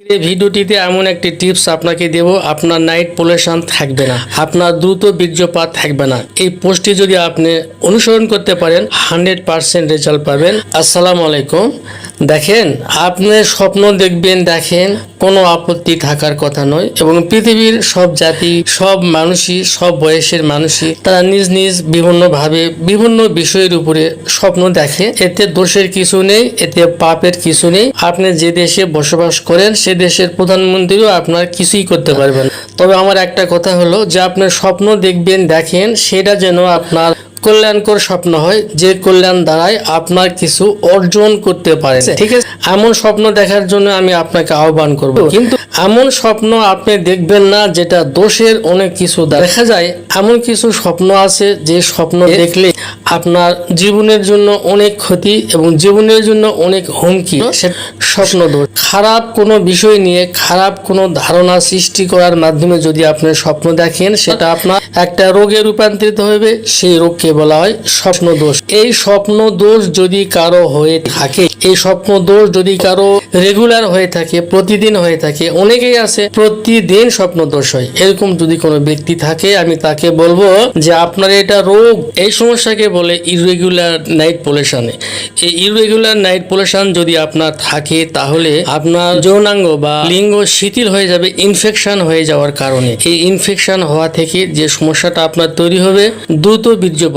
এই ভিডিওটিতে এমন একটি টিপস আপনাকে দেব, আপনার নাইট পলিউশন থাকবে না, আপনার দ্রুত বীর্যপাত থাকবে না। এই পোস্টটি যদি আপনি অনুসরণ করতে পারেন, হান্ড্রেড পারসেন্ট রেজাল্ট পাবেন। আসসালামু আলাইকুম। দেখেন, আপনি স্বপ্ন দেখবেন, দেখেন কোনো আপত্তি থাকার কথা নয় এবং পৃথিবীর সব জাতি, সব মানুষই, সব বয়সের মানুষই তারা নিজ নিজ বিভিন্নভাবে বিভিন্ন বিষয়ের উপরে স্বপ্ন দেখে। এতে দোষের কিছু নেই, এতে পাপের কিছু নেই। আপনি যে দেশে বসবাস করেন, সে দেশের প্রধানমন্ত্রীও আপনার কিছুই করতে পারবেন তবে আমার একটা কথা হলো, যে আপনার স্বপ্ন দেখবেন, দেখেন, সেটা যেন আপনার কল্যাণকর স্বপ্ন হয় যে কল্যাণ দ্বারাই আপনার কিছু অর্জন করতে পারে ঠিক আছে? এমন স্বপ্ন দেখার জন্য আমি আপনাকে আহ্বান করব। কিন্তু এমন স্বপ্ন আপনি দেখবেন না যেটা দোষের অনেক কিছু দেখা যায় এমন কিছু স্বপ্ন আছে যে স্বপ্ন দেখলে আপনার জীবনের জন্য অনেক ক্ষতি এবং জীবনের জন্য অনেক হুমকি। স্বপ্ন দোষ। খারাপ কোনো বিষয় নিয়ে খারাপ কোনো ধারণা সৃষ্টি করার মাধ্যমে যদি আপনি স্বপ্ন দেখেন সেটা আপনার একটা রোগে রূপান্তরিত হবে সেই রোগকে বলা হয় স্বপ্ন দোষ এই স্বপ্ন দোষ যদি কারও হয়ে থাকে, এই স্বপ্ন দোষ যদি কারও রেগুলার হয়ে থাকে, প্রতিদিন হয়ে থাকে, অনেকেই আছে, প্রতিদিন স্বপ্ন দোষ হয়। এরকম যদি কোনো ব্যক্তি থাকে, আমি তাকে বলব যে আপনার এটা রোগ। এই সমস্যাকে বলে ইরেগুলার নাইট পলিউশনে এই ইরেগুলার নাইট পলিউশন যদি আপনার থাকে, তাহলে আপনার যৌনাঙ্গ বা লিঙ্গ শিথিল হয়ে যাবে ইনফেকশন হয়ে যাওয়ার কারণে। এই ইনফেকশন হওয়া থেকে যে সমস্যাটা আপনার তৈরি হবে, দ্রুত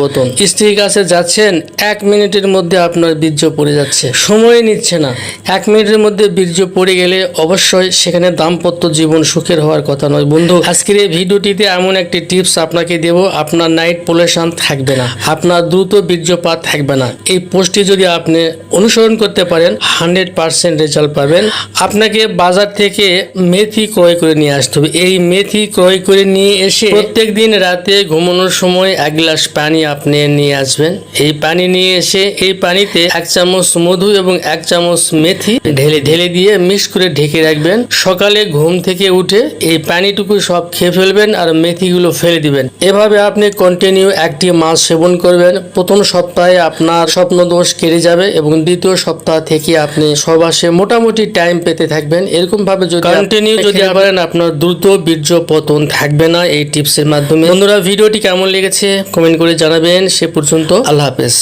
বীর্যপতন স্ত্রীর কাছে যাচ্ছেন, এক মিনিটের মধ্যে আপনার বীর্য পড়ে যাচ্ছে। সময় নিচ্ছে না। এক মিনিটের মধ্যে বীর্য পড়ে গেলে অবশ্যই সেখানে দাম্পত্য জীবন সুখের হওয়ার কথা নয়। বন্ধু, আজকের এই ভিডিওটিতে এমন একটি টিপস আপনাকে দেব, আপনার নাইট পলিউশন থাকবে না, আপনার দ্রুত বীর্যপাত থাকবে না। এই পোস্টটি যদি আপনি অনুসরণ করতে পারেন, হান্ড্রেড পার্সেন্ট রেজাল্ট পাবেন। আপনাকে বাজার থেকে মেথি ক্রয় করে নিয়ে আসতে হবে। এই মেথি ক্রয় করে নিয়ে এসে প্রত্যেক দিন রাতে ঘুমানোর সময় এক গ্লাস পানি আপনি নিয়ে আসবেন। এই পানি নিয়ে এসে এই পানিতে এক চামচ মধু এবং এক চামচ মেথি ঢেলে ঢেলে দিয়ে মিক্স করে ঢেকে রাখবেন। সকালে ঘুম থেকে উঠে এই পানিটুকু সব খেয়ে ফেলবেন আর মেথিগুলো ফেলে দিবেন। এভাবে আপনি কন্টিনিউ একটি মাস সেবন করবেন। প্রথম সপ্তাহে আপনার স্বপ্ন দোষ কেটে যাবে এবং দ্বিতীয় সপ্তাহ থেকে আপনি সবাসে মোটামুটি টাইম পেতে থাকবেন। এরকম ভাবে যদি কন্টিনিউ যদি পারেন আপনার দ্রুত বীর্য পতন থাকবে না। এই টিপসের মাধ্যমে। বন্ধুরা ভিডিওটি কেমন লেগেছে? কমেন্ট করে জানাবেন সে পর্যন্ত আল্লাহ হাফেজ।